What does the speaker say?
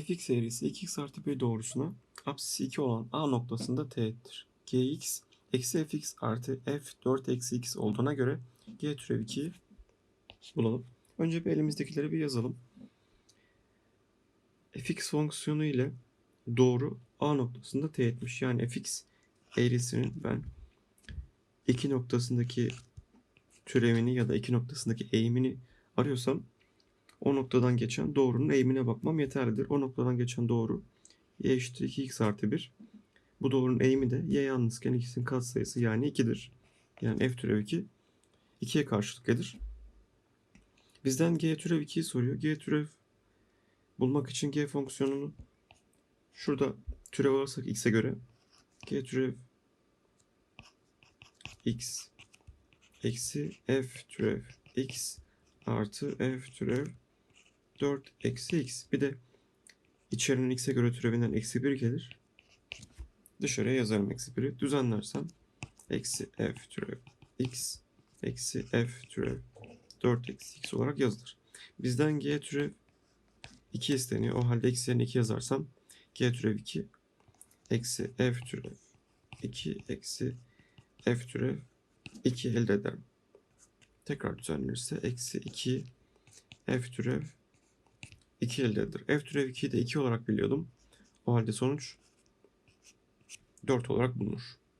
fx eğrisi 2x artı 1 doğrusuna apsisi 2 olan a noktasında teğettir. gx eksi fx artı f 4 eksi x olduğuna göre g türev 2'yi bulalım. Önce bir elimizdekileri bir yazalım. fx fonksiyonu ile doğru a noktasında teğetmiş. Yani fx eğrisinin ben iki noktasındaki türevini ya da iki noktasındaki eğimini arıyorsam o noktadan geçen doğrunun eğimine bakmam yeterlidir. O noktadan geçen doğru y eşittir 2x artı 1. Bu doğrunun eğimi de y yalnızken x'in katsayısı yani 2'dir. Yani f türev 2 2'ye karşılık gelir. Bizden g türev 2'yi soruyor. g türev bulmak için g fonksiyonunu şurada türev alırsak x'e göre g türev x eksi f türev x artı f türev 4 eksi x. Bir de içerinin x'e göre türevinden eksi 1 gelir. Dışarıya yazarım eksi 1'i. Düzenlersem eksi f türev x eksi f türev 4 eksi x olarak yazılır. Bizden g türev 2 isteniyor. O halde x yerine 2 yazarsam g türev 2 eksi f türev 2 eksi f türev 2 elde ederim. Tekrar düzenlenirse eksi 2 f türev 2 elde. F türev 2'yi de 2 olarak biliyordum. O halde sonuç 4 olarak bulunur.